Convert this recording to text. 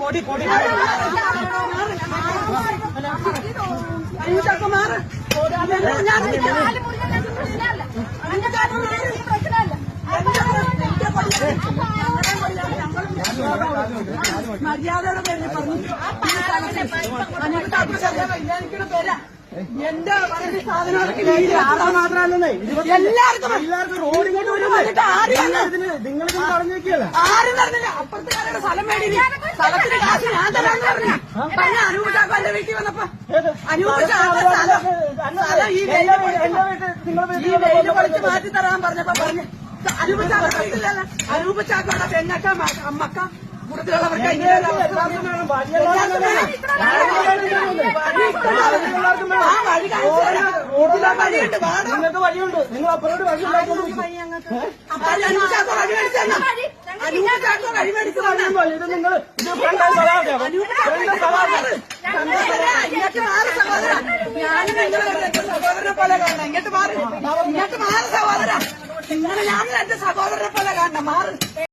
പൊടി പൊടി അനൂപൊക്കെ മാറ് ഞാൻ മര്യാദയുടെ പേരിൽ പറഞ്ഞു പേരാ എന്റെ സാധനങ്ങളൊക്കെ ആളാ മാത്രമല്ലേ എല്ലാവർക്കും എല്ലാവർക്കും റോഡ് ഇങ്ങോട്ട് വരും ആരും പറഞ്ഞേക്കല്ല ആരും പറഞ്ഞില്ല. അപ്പുറത്തെ മേടിയില്ല സ്ഥലത്തിന് കാശ് ഞാൻ തരാന്ന് പറഞ്ഞു. പറഞ്ഞ അനൂപ് ചാക്കോ എന്റെ വീട്ടിൽ വന്നപ്പോ അനൂപ് ചാക്കോ സ്ഥലം സ്ഥലം ഈ പൊളിച്ച് ഈ പൊളിച്ച് മാറ്റി തരാൻ പറഞ്ഞപ്പോ പറഞ്ഞു അനൂപ് ചാക്കോ പറ്റില്ലല്ലോ അനൂപ് ചാക്കോടെ പെണ്ണക്ക അമ്മക്ക കൂടുതലുള്ളവർക്ക് ആ വഴി കാണിച്ചു തരാം. നിങ്ങൾക്ക് വഴിയുണ്ട്. നിങ്ങൾ അപ്പുറോട് വഴി ഉണ്ടാക്കി അപ്പൊ അനൂപ് ചാക്കോ വഴി ഇത് നിങ്ങൾ ഇത് ഫ്രണ്ട് സവാദ ഫ്രണ്ട് സവാദ ഇങ്ങോട്ട് മാറി സഹോദര ഞാൻ നിങ്ങളെ എന്റെ സഹോദരനെ പോലെ കാണണം. ഇങ്ങോട്ട് മാറി. ഇങ്ങോട്ട് മാറി സഹോദര. നിങ്ങൾ ഞാൻ എന്റെ സഹോദരനെ പോലെ കാണണം. മാറി.